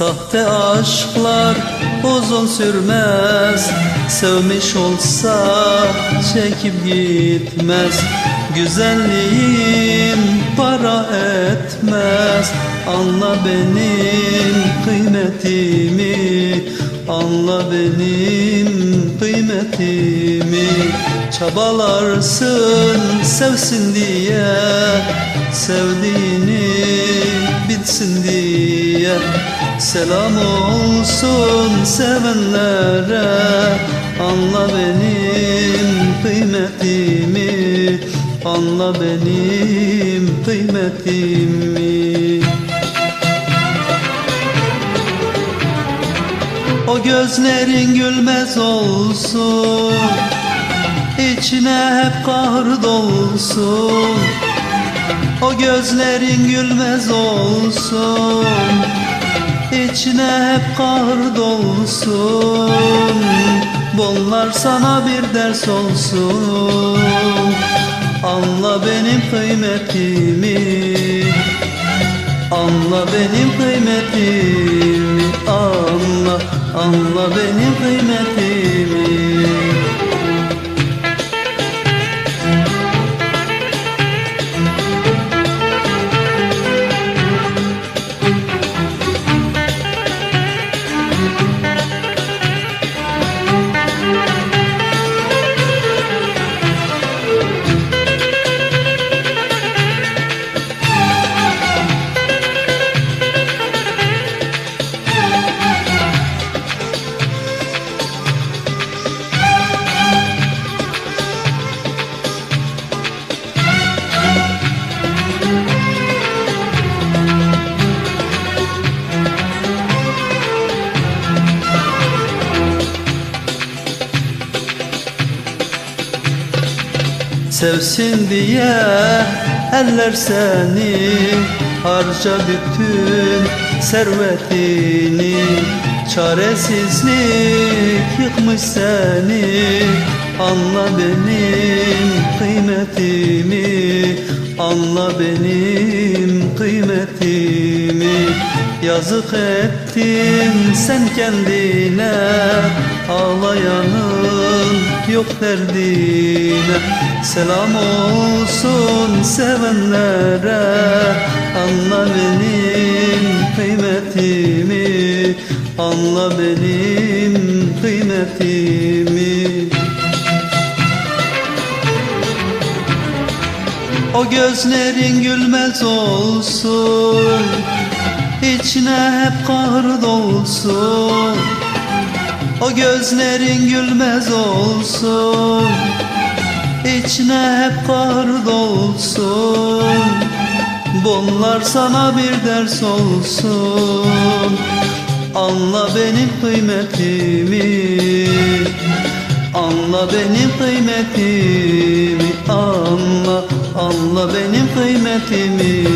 Sahte aşklar uzun sürmez. Sevmiş olsa çekip gitmez. Güzelliğim para etmez. Anla benim kıymetimi Anla benim kıymetimi. Çabalarsın sevsin diye Sevdiğini bitsin diye Selam olsun sevenlere. Anla benim kıymetimi Anla benim kıymetimi. O gözlerin gülmez olsun İçine hep kahr dolsun O gözlerin gülmez olsun İçine hep kahr dolsun. Bunlar sana bir ders olsun. Anla benim kıymetimi Anla benim kıymetimi Anla, anla benim kıymetimi Sevsin diye eller seni Harca bütün servetini. Çaresizlik yıkmış seni Anla benim kıymetimi Anla benim kıymetimi Yazık ettin sen kendine Ağlayanın yok derdine. Selam olsun sevenlere Anla benim kıymetimi Anla benim kıymetimi. O gözlerin gülmez olsun İçine hep kahr dolsun. O gözlerin gülmez olsun. İçine hep kahr dolsun. Bunlar sana bir ders olsun. Anla benim kıymetimi. Anla benim kıymetimi. Anla, anla benim kıymetimi